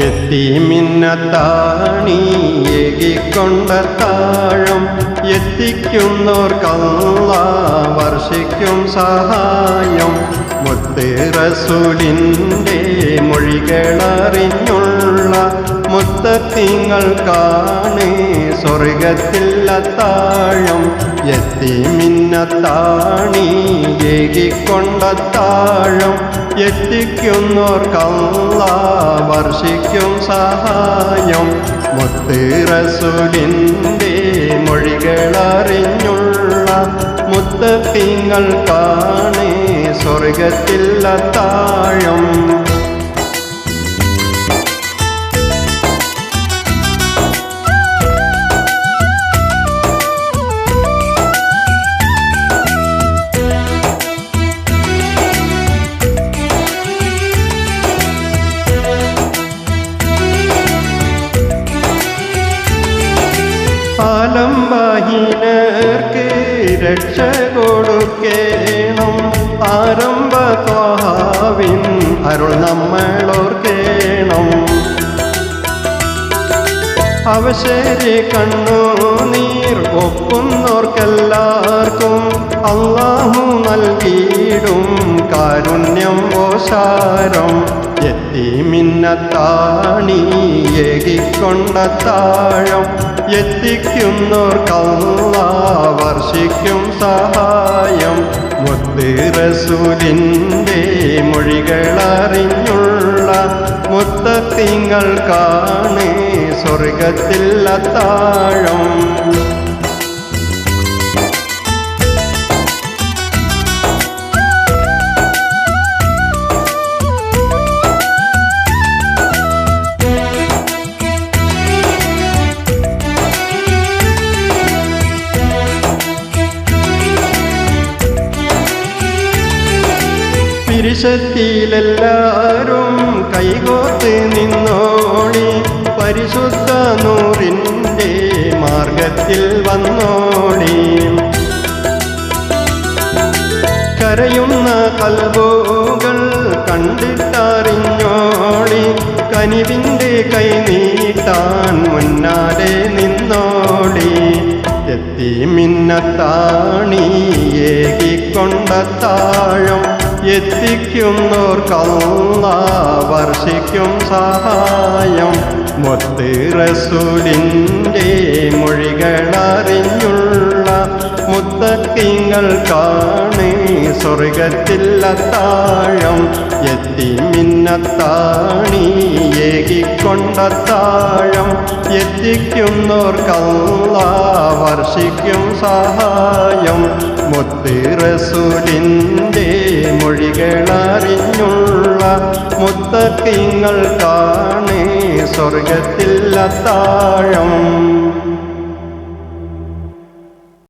എത്തിമിന്നത്താണി ഏകിക്കൊണ്ട താഴം. എത്തിക്കുന്നോർക്കല്ല വർഷിക്കും സഹായം. മുത്തേറസൂലിന്റെ മൊഴികളറിഞ്ഞുള്ള മുത്തത്തിങ്ങൾക്കാണ് എത്തി എത്തിമിന്നത്താണി ഏകിക്കൊണ്ട താഴം. എത്തിക്കുന്നോർക്കല്ല വർഷിക്കും സഹായം. മുത്തിറസുലിന്റെ മൊഴികളറിഞ്ഞുള്ള മുത്തപ്പിങ്ങൾ കാണേ സ്വർഗത്തിൽ അത്താഴം വാഹിനർക്ക് രക്ഷ കൊടുക്കേണം. ആരംഭ ത്വാവിൻ അരുൾ നമ്മളോർക്കേണം. അവശരി കണ്ണു നീർ ഒക്കുന്നോർക്കെല്ലാവർക്കും അള്ളാഹു നൽകിയിടും കാരുണ്യം ഓശാരം. എത്തി മിന്നത്താണി ഏകിക്കൊണ്ട താഴം. എത്തിക്കുന്നോർക്കല്ല വർഷിക്കും സഹായം. മുത്ത് റസൂലിന്റെ മൊഴികളറിഞ്ഞുള്ള മുത്തത്തിങ്ങൾക്കാണ് സ്വർഗത്തിൽ അത്താഴം പിരിശത്തിലെല്ലാരും കൈകോത്ത് നിന്നോളി പരിശുദ്ധ നൂറിന്റെ മാർഗത്തിൽ വന്നോളി കരയുന്ന കൽബോകൾ കണ്ടിട്ടറിഞ്ഞോളി കനിവിന്റെ കൈ നീട്ടാൻ മുന്നാലെ നിന്നോളി എത്തി മിന്നത്താണി ഏകിക്കൊണ്ട താഴം എത്തിക്കുന്നോർക്കല്ല വർഷിക്കും സഹായം. മൊത്ത് റസൂലിന്റെ മൊഴികളറിഞ്ഞുള്ള മുത്തക്കിങ്ങൾക്കാണ് സ്വർഗത്തിൽ അത്താഴം എത്തി മിന്നത്താണി ഏകിക്കൊണ്ടത്താഴം. എത്തിക്കുന്നോർക്കല്ല വർഷിക്കും സഹായം. മുത്ത് മുത്തക്കിങ്ങൾക്കാണ് സ്വർഗത്തിൽ അത്താഴം.